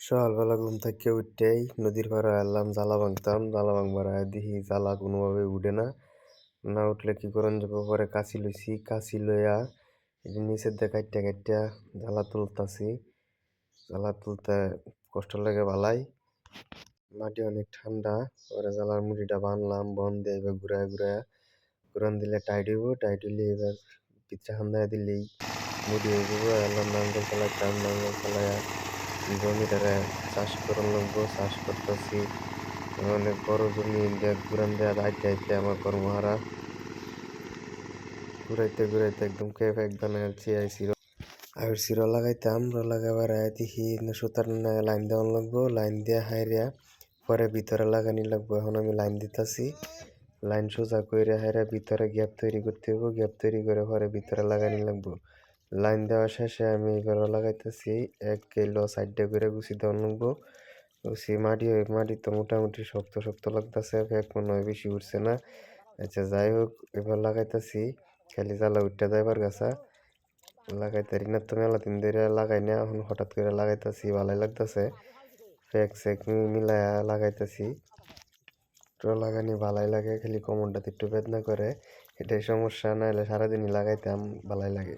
সকালবেলা ঘুম থেকে উঠতেই নদীর পাড়ে এলাম জ্বালা ভাঙতাম, জ্বালা ভাঙবার দেখি জ্বালা কোনোভাবে উঠে না। না উঠলে কি করন যাব পরে কাছি লইছি কাছি লইয়া নিচের দিয়ে কাটটা কাটটা জ্বালা তুলতাছি। জ্বালা তুলতে কষ্ট লাগে বালাই। মাটি অনেক ঠান্ডা, পরে জ্বালার মুড়িটা বানলাম, বন দিয়ে এবার ঘুরায় ঘুরায়। ঘুরান দিলে টাইট হইব টাইট হইলে এবার পিচ্ছা খান্দায় দিলেই মুড়ি হয়ে যাব এলাম নাঙ্গল চালাইতাম নাঙ্গল চালাইয়া জমিটারে চাষ করন লাগবো চাষ করতেছি। অনেক বড় জমি দিয়ে ঘুরান দেওয়া আইতে আইতে আমার কর্মহারা। ঘুরাইতে ঘুরাইতে একদম কেফ একদম আইছি আর সিরো লাগাইতে আমরা লাগাবার দেখি সুতার লাইন দেওয়ান লাগবো লাইন দিয়া হাইরিয়া পরে ভিতরে লাগানি লাগবো এখন আমি লাইন দিতেছি। লাইন সোজা করে হাইরা ভিতরে গ্যাপ তৈরি করতে হইব, গ্যাপ তৈরি করে পরে ভিতরে লাগানি লাগবো লাইন দেওয়া শেষে আমি এবার লাগাইতেছি। এক কিলো সাইডে করে গুছি দেওয়ান লাগবো। গুছি মাটি মাটি তো মোটামুটি শক্ত শক্ত লাগতেছে, এক মনে হয় বেশি উঠছে না। আচ্ছা যাই হোক, এবার লাগাইতেছি। খালি জ্বালা উঠতে যাইবার গাছা। লাগাইতে না তো মেলা দিন ধরে লাগাই না, এখন হঠাৎ করে লাগাইতেছি, ভালোই লাগতেছে। ফেক সেক মিলাইয়া লাগাইতেছি। তো লাগানি ভালাই লাগে, খালি কোমরটাতে একটু বেদনা করে। এটাই সমস্যা নাহলে সারাদিনই লাগাইতাম, ভালাই লাগে।